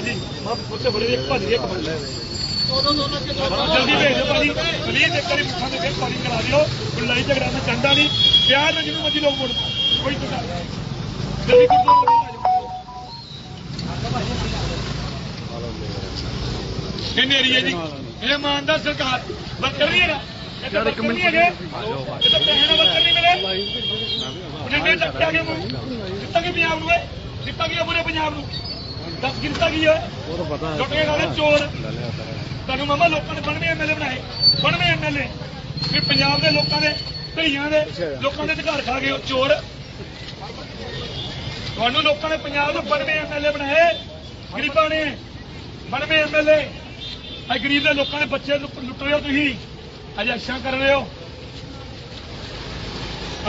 ਹਾਂਜੀ। ਮੈਂ ਉੱਥੇ ਬੜੇ ਇੱਕ ਭੱਜ ਇੱਕ ਬੰਦੇ ਜਲਦੀ ਭੇਜ ਦਿਓ ਭਾਜੀ। ਪਲੀਜ਼ ਇੱਕ ਵਾਰੀ ਮੁੱਖਾਂ ਦੇ ਫਿਰ ਕਾਲਿੰਗ ਕਰਾ ਦਿਓ। ਕੋਈ ਲੜਾਈ ਝਗੜਾ ਨਾ ਚੰਦਾ ਨਹੀਂ। ਪਿਆਰ ਨਾਲ ਜਿਹਨੂੰ ਮਰਜ਼ੀ ਲੋਕ ਵੋਟ ਪਾਓ ਕੋਈ ਤੁਸਾਂ ਜਲਦੀ ਕਰ ਇਹ ਏਰੀਆ ਜੀ ਇਹ ਇਮਾਨਦਾਰ ਸਰਕਾਰ। ਵਰਕਰ ਨਹੀਂ ਹੈਗਾ ਇਹ ਤਾਂ ਵਰਕਰ ਨਹੀਂ ਹੈਗੇ। ਇਹ ਤਾਂ ਪੈਸੇ ਨਾਲ ਵਰਕਰ ਨਹੀਂ ਮਿਲੇ। ਉਹਨੇ ਚੱਕ ਆ ਗਏ ਮੂੰਹ ਦਿੱਤਾ ਕੀ ਪੰਜਾਬ ਨੂੰ ਏ ਦਿੱਤਾ ਕੀ ਪੂਰੇ ਪੰਜਾਬ ਨੂੰ? ਦੱਸ ਗਿਰਤਾ ਕੀ ਹੈ ਉਹ ਤਾਂ ਪਤਾ ਲੁੱਟ ਕੇ ਖਾਣੇ ਚੋਰ। ਤੁਹਾਨੂੰ ਮਾਮਾ ਲੋਕਾਂ ਨੇ 92 ਐਮਐਲਏ ਬਣਾਏ। 92 ਐਮਐਲਏ ਵੀ ਪੰਜਾਬ ਦੇ ਲੋਕਾਂ ਦੇ ਧਈਆਂ ਦੇ ਲੋਕਾਂ ਦੇ ਅਧਿਕਾਰ ਖਾ ਗਏ ਉਹ ਚੋਰ। ਤੁਹਾਨੂੰ ਲੋਕਾਂ ਨੇ ਪੰਜਾਬ ਦੇ 92 ਐਮਐਲਏ ਬਣਾਏ। ਗਰੀਬਾਂ ਨੇ 92 ਐਮਐਲਏ ਆ ਗਰੀਬ ਦੇ ਲੋਕਾਂ ਦੇ ਬੱਚੇ ਲੁੱਟ ਰਹੇ ਹੋ ਤੁਸੀਂ। ਅੱਜ ਅੱਛਾ ਕਰ ਰਹੇ ਹੋ।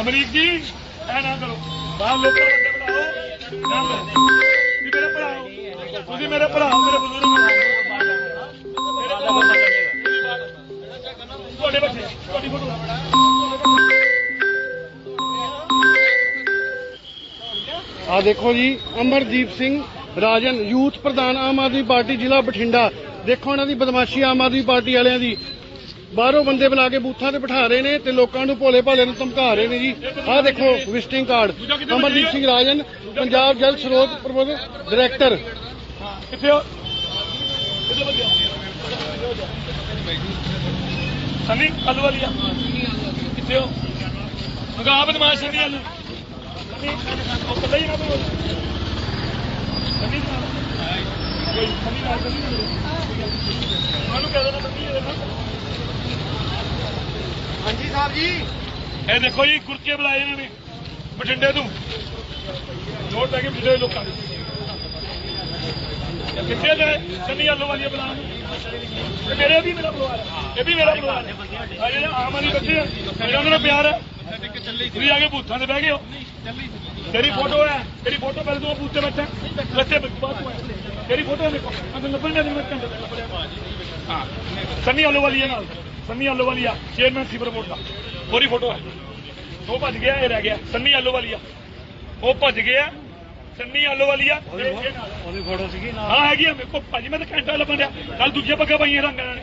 ਅਮਰੀਕ ਜੀ ਐ ਨਾ ਕਰੋ। ਬਾਹਰ ਲੋਕਾਂ ਦੇ ਬੰਦੇ ਬਣਾਓ। ਨਾ। ਵੀ ਮੇਰੇ ਭਰਾ ਹੋ। ਤੁਸੀਂ ਮੇਰੇ ਭਰਾ ਹੋ, ਮੇਰੇ ਬਜ਼ੁਰਗ ਹੋ। ਮੇਰੇ ਭਰਾ ਹੋ। ਤੁਹਾਡੇ ਬੱਚੇ ਤੁਹਾਡੀ ਫੋਟੋ ਆ ਦੇਖੋ ਜੀ ਅਮਰਦੀਪ ਸਿੰਘ ਰਾਜਨ ਯੂਥ ਪ੍ਰਧਾਨ ਆਮ ਆਦਮੀ ਪਾਰਟੀ ਜ਼ਿਲ੍ਹਾ ਬਠਿੰਡਾ ਦੇਖੋ ਇਹਨਾਂ ਦੀ ਬਦਮਾਸ਼ੀ ਆਮ ਆਦਮੀ ਪਾਰਟੀ ਵਾਲਿਆਂ ਦੀ ਬਾਹਰੋਂ ਬੰਦੇ ਬੁਲਾ ਕੇ ਬੂਥਾਂ ਤੇ ਬਿਠਾ ਰਹੇ ਨੇ ਤੇ ਲੋਕਾਂ ਨੂੰ ਭੋਲੇ ਭਾਲੇ ਨੂੰ ਧਮਕਾ ਰਹੇ ਨੇ ਜੀ। ਆਹ ਦੇਖੋ ਵਿਜ਼ਿਟਿੰਗ ਕਾਰਡ ਅਮਰਜੀਤ ਸਿੰਘ ਰਾਜਨ, ਪੰਜਾਬ ਜਲ ਸਰੋਤ ਪ੍ਰਬੰਧ ਡਾਇਰੈਕਟਰ ਕਿੱਥੇ ਹੋ? ਸੰਨੀ ਕੱਲ ਕਿੱਥੇ ਹੋ? ਮਗਾ ਬਦਮਾਸ਼ ਸੰਨੀ ਆਲੂ ਉਹ ਪਤਾ ਹੀ ਨਾ ਤੂੰ ਸੰਨੀ ਕੋਈ ਸੰਨੀ ਨਾਲ ਸੰਨੀ ਨਾਲ। ਕਹਿ ਦੇਣਾ ਸੰਨੀ ਹਾਂਜੀ ਸਾਹਿਬ ਜੀ। ਇਹ ਦੇਖੋ ਜੀ ਕੁਰਕੇ ਬੁਲਾਏ ਇਹਨਾਂ ਨੇ, ਬਠਿੰਡੇ ਤੋਂ। ਨੋਟ ਲੈ ਕੇ ਬਠਿੰਡੇ ਲੋਕਾਂ ਦੇ। ਕਿੱਥੇ ਗਏ ਸੰਨੀ ਆਲੂ ਵਾਲੀ ਬੁਲਾ ਇਹ ਮੇਰੇ ਵੀ ਮੇਰਾ ਪਰਿਵਾਰ ਹੈ। ਇਹ ਵੀ ਮੇਰਾ ਪਰਿਵਾਰ ਹੈ। ਆ ਜਿਹੜੇ ਆਮ ਆਦਮੀ ਬੱਚੇ ਆ ਮੇਰਾ ਉਹਨਾਂ ਨਾਲ ਪਿਆਰ ਹੈ। ਤੁਸੀਂ ਆ ਕੇ ਬੂਥਾਂ ਤੇ ਬਹਿ ਗਏ ਹੋ। ਤੇਰੀ ਫੋਟੋ ਹੈ, ਤੇਰੀ ਫੋਟੋ ਪਹਿਲੇ ਤੂੰ ਬੂਥ ਤੇ ਬੈਠਾ। ਬੱਚੇ ਬਾਅਦ ਤੂੰ ਆਇਆ। ਤੇਰੀ ਫੋਟੋ ਦੇਖੋ ਮੈਂ ਤੈਨੂੰ ਲੱਭਣ ਦੇ ਮੈਂ ਹਾਂ। ਸੰਨੀ ਆਲੋ ਵਾਲੀ ਹੈ ਨਾਲ। ਸੰਨੀ ਆਲੂ ਵਾਲੀ ਆ ਚੇਅਰਮੈਨ ਸੀ ਪ੍ਰਮੋਟ ਦਾ। ਉਹਦੀ ਫੋਟੋ ਹੈ। ਉਹ ਭੱਜ ਗਿਆ ਇਹ ਰਹਿ ਗਿਆ। ਸੰਨੀ ਆਲੂ ਵਾਲੀ ਆ। ਉਹ ਭੱਜ ਗਿਆ ਸੰਨੀ ਆਲੂ ਵਾਲੀ ਆ ਇਹ- ਇਹ ਨਾਲ। ਉਹਦੀ ਫੋਟੋ ਸੀਗੀ ਹਾਂ ਹੈਗੀ ਆ ਮੇਰੇ ਕੋਲ। ਭਾਜੀ ਮੈਂ ਤਾਂ ਘੰਟਾ ਲੱਭਣ ਡਿਆ। ਕੱਲ ਦੂਜੇ ਪੱਗਾ ਪਾਈਆਂ ਰੰਗਾਂ ਨੇ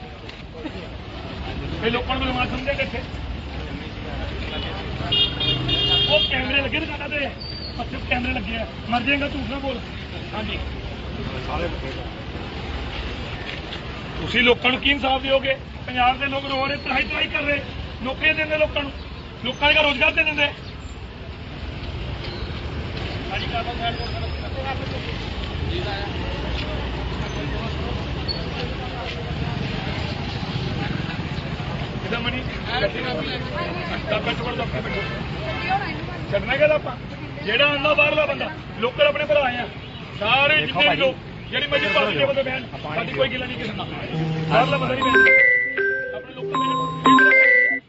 ਇਹ ਲੋਕਾਂ ਨੂੰ ਬਦਮਾਸ਼ ਸਮਝਿਆ ਕਿੱਥੇ ਉਹ ਕੈਮਰੇ ਲੱਗੇ ਦੁਕਾਨਾਂ ਤੇ ਪੱਛੇ ਕੈਮਰੇ ਲੱਗੇ ਆ। ਮਰ ਜਾਏਗਾ ਝੂਠ ਨਾ ਬੋਲ। ਹਾਂਜੀ। ਤੁਸੀਂ ਲੋਕਾਂ ਨੂੰ ਕੀ ਇਨਸਾਫ ਦਿਓਗੇ? ਪੰਜਾਬ ਦੇ ਲੋਕ ਰੋ ਰਹੇ ਤਰਾਈ ਤਰਾਈ ਕਰ ਰਹੇ ਨੌਕਰੀਆਂ ਦਿੰਦੇ ਲੋਕਾਂ ਨੂੰ ਲੋਕਾਂ ਦਾ ਰੋਜ਼ਗਾਰ ਦੇ ਦਿੰਦੇ। ਕਿਦਾਂ ਮਣੀ ਛੱਡਣਾ ਕਿਹਦਾ ਆਪਾਂ? ਜਿਹੜਾ ਆਂਦਾ ਬਾਹਰਲਾ ਬੰਦਾ। ਲੋਕਲ ਆਪਣੇ ਭਰਾ ਆ। ਸਾਰੇ ਜਿੰਨੇ ਵੀ ਲੋਕ ਜਿਹੜੀ ਮਰਜ਼ੀ ਪਾਰਟੀ ਦੇ ਬੰਦੇ ਬੈਣ ਸਾਡੀ ਕੋਈ ਗਿਲਾ ਨਹੀਂ ਕਿਸੇ ਨਾਲ। ਬਾਹਰਲਾ ਬੰਦਾ ਨਹੀਂ ਬੈਣ ਆਪਣੇ ਲੋਕਾਂ ਦੇ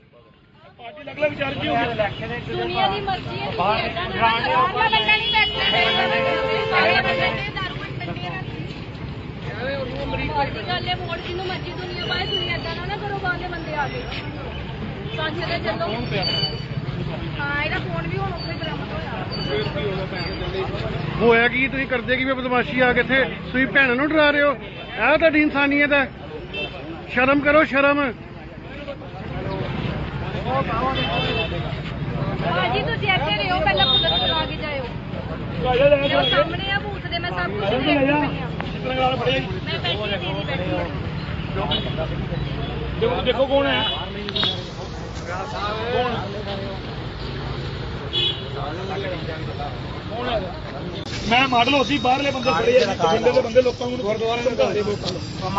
ਪਾਰਟੀ ਲੱਗ ਲੱਗ ਵਿਚਾਰ ਕੀ ਹੋ ਗਿਆ? ਦੁਨੀਆ ਦੀ ਮਰਜ਼ੀ ਹੈ ਬਾਹਰ ਬੰਦਾ ਨਹੀਂ ਬੈਠਣਾ ਸਾਰੇ ਬੰਦੇ ਨੇ ਦਾਰੂ ਗੱਲ ਹੈ ਵੋਟ ਜਿਹਨੂੰ ਮਰਜ਼ੀ ਦੁਨੀਆ ਪਾਏ ਦੁਨੀਆ ਏਦਾਂ ਨਾ ਕਰੋ ਬਾਹਰ ਦੇ ਬੰਦੇ ਆ ਗਏ। ਸੱਚ ਤੇ ਚੱਲੋ। ਹਾਂ ਇਹਦਾ ਫੋਨ ਵੀ ਹੁਣ ਉੱਥੇ ਬਰਾਮਦ ਹੋਇਆ। ਹੋਇਆ ਕੀ ਤੁਸੀਂ ਕਰਦੇ ਕੀ ਵੀ ਬਦਮਾਸ਼ੀ ਆ ਕੇ ਇੱਥੇ? ਤੁਸੀਂ ਭੈਣਾਂ ਨੂੰ ਡਰਾ ਰਹੇ ਹੋ? ਇਹ ਤੁਹਾਡੀ ਇਨਸਾਨੀਅਤ ਹੈ। ਸ਼ਰਮ ਕਰੋ ਸ਼ਰਮ। ਭਾਜੀ ਤੁਸੀਂ ਇੱਥੇ ਰਹੋ ਪਹਿਲਾਂ ਪੁਲਿਸ ਕੋਲ ਆ ਕੇ ਜਾਇਓ। ਰਾਜਾ ਲੈ ਮੇਰੇ ਜਾ ਸਾਹਮਣੇ ਆ ਬੂਥ ਦੇ ਮੈਂ ਸਭ ਕੁਝ ਲੈ ਦੇਖ ਜਾ ਰਹੀ ਹਾਂ। ਕਿਤਨੇ ਨਾਲ ਫੜੇ। ਮੈਂ ਬੈਠੀ ਦੀਦੀ ਬੈਠੀ ਹਾਂ। ਦੇਖੋ ਦੇਖੋ ਕੌਣ ਹੈ? ਕੌਣ? ਕੌਣ ਹੈ ਮੈਂ ਮਾਡਲ ਹੋਸੀ ਬਾਹਰਲੇ ਬੰਦੇ ਖੜੇ ਆ ਬਠਿੰਡੇ ਦੇ ਬੰਦੇ ਲੋਕਾਂ ਨੂੰ ਗੁਰਦੁਆਰੇ ਨੂੰ ਘਰ ਦੇ ਲੋਕਾਂ ਨੂੰ।